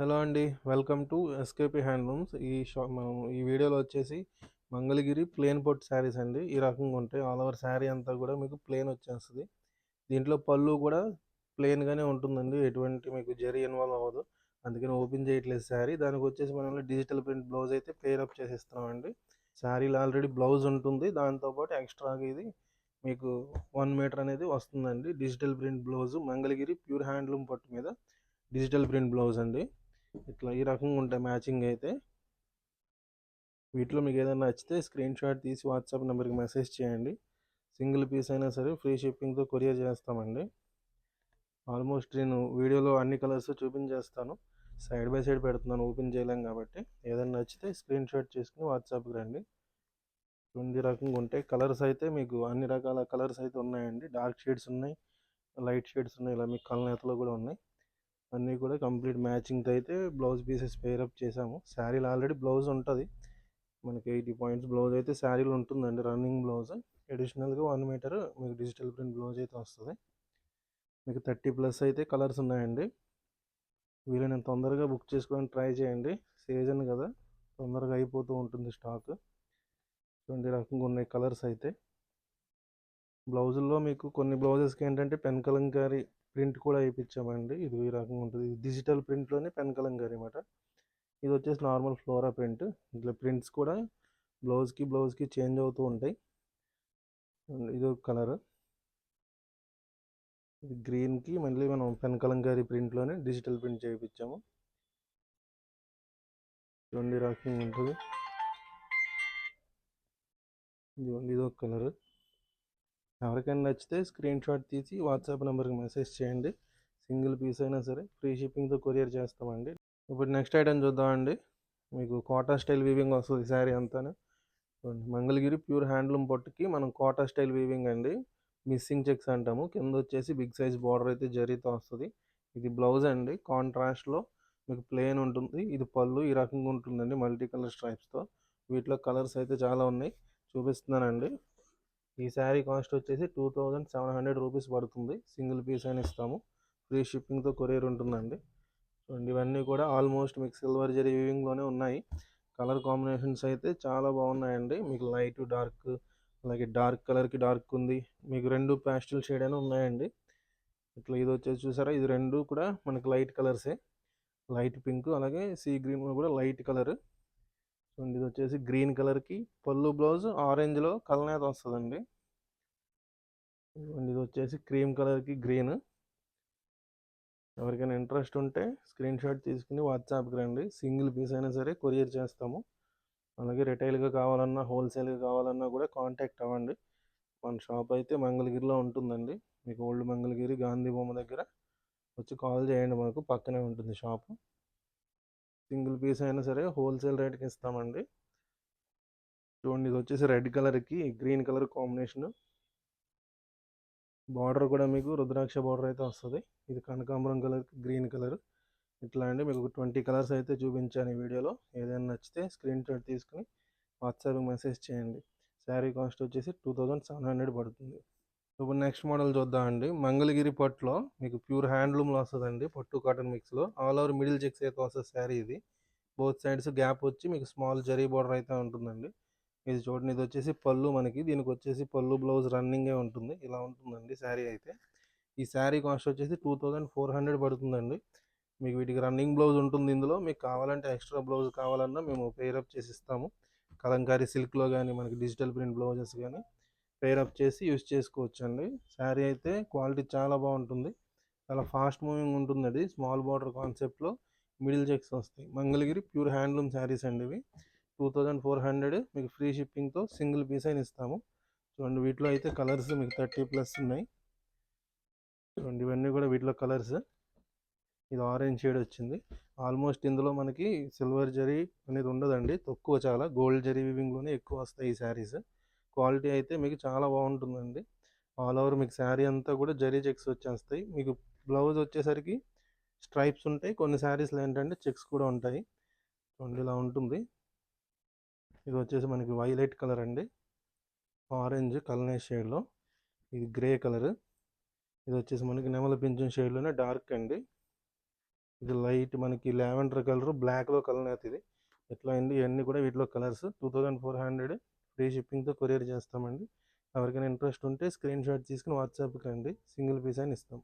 Hello అండి. Welcome to SKP handlooms ఈ షా మనం ఈ వీడియోలో వచ్చేసి మంగళగిరి ప్లేన్ పొట్ శారీస్ అండి. ఈ రకంగా ఉంటాయి. ఆల్ ఓవర్ శారీ అంతా కూడా మీకు ప్లేన్ వచ్చేస్తుంది. దీంట్లో పళ్ళు కూడా ప్లేన్గానే ఉంటుందండి. ఎటువంటి మీకు జరీ ఇన్వాల్వ్ అవ్వదు. అందుకని ఓపెన్ చేయట్లేదు శారీ. దానికి వచ్చేసి మనం డిజిటల్ ప్రింట్ బ్లౌజ్ అయితే పేర్ అప్ చేసిస్తున్నామండి. శారీలో ఆల్రెడీ బ్లౌజ్ ఉంటుంది. దాంతోపాటు ఎక్స్ట్రాగా ఇది మీకు వన్ మీటర్ అనేది వస్తుందండి. Digital print blouse. Mangalagiri pure handloom పట్టు మీద డిజిటల్ ప్రింట్ బ్లౌజ్ అండి. ఇట్లా ఈ రకంగా ఉంటాయి మ్యాచింగ్ అయితే. వీటిలో మీకు ఏదైనా నచ్చితే స్క్రీన్ షాట్ తీసి వాట్సాప్ నెంబర్కి మెసేజ్ చేయండి. సింగిల్ పీస్ అయినా సరే ఫ్రీ షిప్పింగ్తో కొరియర్ చేస్తామండి. ఆల్మోస్ట్ నేను వీడియోలో అన్ని కలర్స్ చూపించేస్తాను. సైడ్ బై సైడ్ పెడుతున్నాను ఓపెన్ చేయలేం కాబట్టి. ఏదైనా నచ్చితే స్క్రీన్ షాట్ చేసుకుని వాట్సాప్కి రండి. రెండు రకంగా ఉంటాయి. కలర్స్ అయితే మీకు అన్ని రకాల కలర్స్ అయితే ఉన్నాయండి. డార్క్ షేడ్స్ ఉన్నాయి లైట్ షేడ్స్ ఉన్నాయి ఇలా మీకు కలనేతలో కూడా ఉన్నాయి. అన్నీ కూడా కంప్లీట్ మ్యాచింగ్తో అయితే బ్లౌజ్ పీసెస్ పేరప్ చేసాము. శారీలు ఆల్రెడీ బ్లౌజ్ ఉంటుంది. మనకి ఎయిటీ పాయింట్స్ బ్లౌజ్ అయితే శారీలు ఉంటుందండి రన్నింగ్ బ్లౌజ్. అడిషనల్గా వన్ మీటర్ మీకు డిజిటల్ ప్రింట్ బ్లౌజ్ అయితే వస్తుంది. మీకు థర్టీ ప్లస్ అయితే కలర్స్ ఉన్నాయండి. వీలైనంత తొందరగా బుక్ చేసుకోవడానికి ట్రై చేయండి. సీజన్ కదా తొందరగా అయిపోతూ ఉంటుంది స్టాక్. ఇటువంటి రకంగా ఉన్నాయి కలర్స్ అయితే. బ్లౌజుల్లో మీకు కొన్ని బ్లౌజెస్కి ఏంటంటే పెన్ కలంకారీ ప్రింట్ కూడా వేయించామండి ఇది ఈ రకంగా ఉంటుంది. డిజిటల్ ప్రింట్లోనే పెన్ కలంకారీ అనమాట ఇది వచ్చేసి నార్మల్ ఫ్లోరా ప్రింట్. ఇట్లా ప్రింట్స్ కూడా బ్లౌజ్కి బ్లౌజ్కి చేంజ్ అవుతూ ఉంటాయి. ఇది ఒక కలర్. ఇది గ్రీన్కి మళ్ళీ మనం పెన్ కలంకారీ ప్రింట్లోనే డిజిటల్ ప్రింట్ చేయించాము రెండు రకంగా ఉంటుంది. ఇదిగోండి ఇది ఒక కలర్. ఎవరికైనా నచ్చితే స్క్రీన్ షాట్ తీసి వాట్సాప్ నెంబర్కి మెసేజ్ చేయండి. సింగిల్ పీస్ అయినా సరే ఫ్రీ షిప్పింగ్తో కొరియర్ చేస్తామండి. ఇప్పుడు నెక్స్ట్ ఐటమ్ చూద్దామండి. మీకు కోటా స్టైల్ వీవింగ్ వస్తుంది శారీ అంతా మంగళగిరి ప్యూర్ హ్యాండ్లూమ్ పొట్టుకి మనం కోటా స్టైల్ వీవింగ్ అండి. మిస్సింగ్ చెక్స్ అంటాము. కింద వచ్చేసి బిగ్ సైజ్ బార్డర్ అయితే జరీతో వస్తుంది. ఇది బ్లౌజ్ అండి. కాంట్రాస్ట్లో మీకు ప్లేన్ ఉంటుంది. ఇది పళ్ళు ఈ రకంగా ఉంటుందండి. మల్టీ కలర్ స్ట్రైప్స్తో. వీటిలో కలర్స్ అయితే చాలా ఉన్నాయి. చూపిస్తున్నానండి. ఈ శారీ కాస్ట్ వచ్చేసి two thousand seven hundred rupees పడుతుంది. సింగిల్ పీస్ అని ఇస్తాము. ఫ్రీ షిప్పింగ్తో కొరియర్ ఉంటుందండి. చూడండి ఇవన్నీ కూడా ఆల్మోస్ట్ మీకు సిల్వర్ జరీ వీవింగ్లోనే ఉన్నాయి. కలర్ కాంబినేషన్స్ అయితే చాలా బాగున్నాయండి. మీకు లైట్ డార్క్ అలాగే డార్క్ కలర్కి డార్క్ ఉంది. మీకు రెండు ప్యాస్టల్ షేడ్ అయినా ఉన్నాయండి. ఇట్లా ఇది వచ్చేసి చూసారా? ఇది రెండు కూడా మనకి లైట్ కలర్సే. లైట్ పింక్ అలాగే సీ గ్రీన్ కూడా లైట్ కలర్. చూడండి ఇది వచ్చేసి గ్రీన్ కలర్కి పళ్ళు బ్లౌజ్ ఆరెంజ్లో కలనేత వస్తుందండి. ఇది వచ్చేసి క్రీమ్ కలర్కి గ్రీన్. ఎవరికైనా ఇంట్రెస్ట్ ఉంటే స్క్రీన్ షాట్ తీసుకుని వాట్సాప్కి రండి. సింగిల్ పీస్ అయినా సరే కొరియర్ చేస్తాము. అలాగే రిటైల్గా కావాలన్నా హోల్సేల్గా కావాలన్నా కూడా కాంటాక్ట్ అవ్వండి. మన షాప్ అయితే మంగళగిరిలో ఉంటుందండి. మీకు ఓల్డ్ మంగళగిరి గాంధీ బొమ్మ దగ్గర వచ్చి కాల్ చేయండి మాకు. పక్కనే ఉంటుంది షాపు. సింగిల్ పీస్ అయినా సరే హోల్సేల్ రేట్కి ఇస్తామండి. చూడండి ఇది వచ్చేసి రెడ్ కలర్కి గ్రీన్ కలర్ కాంబినేషన్. బార్డర్ కూడా మీకు రుద్రాక్ష బార్డర్ అయితే వస్తుంది. ఇది కనకాంబరం కలర్ గ్రీన్ కలర్. ఇట్లా అండి మీకు ట్వంటీ కలర్స్ అయితే చూపించాను ఈ వీడియోలో. ఏదైనా నచ్చితే స్క్రీన్ షాట్ తీసుకుని వాట్సాప్ మెసేజ్ చేయండి. శారీ కాస్ట్ వచ్చేసి టూ థౌజండ్ సెవెన్ హండ్రెడ్ పడుతుంది. ఇప్పుడు నెక్స్ట్ మోడల్ చూద్దామండి మంగళగిరి పట్టులో మీకు ప్యూర్ హ్యాండ్లూమ్లో వస్తుందండి. పట్టు కాటన్ మిక్స్లో. ఆల్ ఓవర్ మిడిల్ చెక్స్ అయితే వస్తుంది శారీ ఇది. బోత్ సైడ్స్ గ్యాప్ వచ్చి మీకు స్మాల్ జరీ బార్డర్ అయితే ఉంటుందండి. ఇది చూడండి. ఇది వచ్చేసి పళ్ళు మనకి. దీనికి వచ్చేసి పళ్ళు బ్లౌజ్ రన్నింగే ఉంటుంది. ఇలా ఉంటుందండి శారీ అయితే. ఈ శారీ కాస్ట్ వచ్చేసి టూ థౌజండ్ ఫోర్ హండ్రెడ్ పడుతుందండి. మీకు వీటికి రన్నింగ్ బ్లౌజ్ ఉంటుంది ఇందులో. మీకు కావాలంటే ఎక్స్ట్రా బ్లౌజ్ కావాలన్నా మేము పేరప్ చేసి ఇస్తాము కలంకారీ సిల్క్లో కానీ మనకి డిజిటల్ ప్రింట్ బ్లౌజెస్ కానీ పేర్ అప్ చేసి యూస్ చేసుకోవచ్చు అండి శారీ అయితే క్వాలిటీ చాలా బాగుంటుంది. చాలా ఫాస్ట్ మూవింగ్ ఉంటుంది అది స్మాల్ బార్డర్ కాన్సెప్ట్లో మిడిల్ చెక్స్ వస్తాయి. మంగళగిరి ప్యూర్ హ్యాండ్లూమ్ శారీస్ అండి ఇవి. టూ థౌజండ్ ఫోర్ హండ్రెడ్ మీకు ఫ్రీ షిప్పింగ్తో సింగిల్ పీస్ అయిన ఇస్తాము. చూడండి వీటిలో అయితే కలర్స్ మీకు థర్టీ ప్లస్ ఉన్నాయి. చూడండి ఇవన్నీ కూడా వీటిలో కలర్స్. ఇది ఆరెంజ్ షేడ్ వచ్చింది. ఆల్మోస్ట్ ఇందులో మనకి సిల్వర్ జరీ అనేది ఉండదండి. తక్కువ చాలా. గోల్డ్ జరీ వివింగ్లోనే ఎక్కువ వస్తాయి ఈ శారీస్. క్వాలిటీ అయితే మీకు చాలా బాగుంటుందండి. ఆల్ ఓవర్ మీకు శారీ అంతా కూడా జరీ చెక్స్ వచ్చేస్తాయి. మీకు బ్లౌజ్ వచ్చేసరికి స్ట్రైప్స్ ఉంటాయి. కొన్ని శారీస్లో ఏంటంటే చెక్స్ కూడా ఉంటాయి. చూడండి ఇలా ఉంటుంది. ఇది వచ్చేసి మనకి వైలెట్ కలర్ అండి. ఆరెంజ్ కలనే షేడ్లో ఇది గ్రే కలర్. ఇది వచ్చేసి మనకి నెమల పింఛన్ షేడ్లోనే డార్క్ అండి. ఇది లైట్ మనకి లావెండర్ కలర్. బ్లాక్లో కలర్ అయితే ఇది ఎట్లా అయింది ఇవన్నీ కూడా వీటిలో colours. Two thousand four hundred free షిప్పింగ్తో courier చేస్తామండి. ఎవరికైనా ఇంట్రెస్ట్ ఉంటే స్క్రీన్ షాట్ తీసుకుని వాట్సాప్కి రండి. సింగిల్ పీస్ అని ఇస్తాం.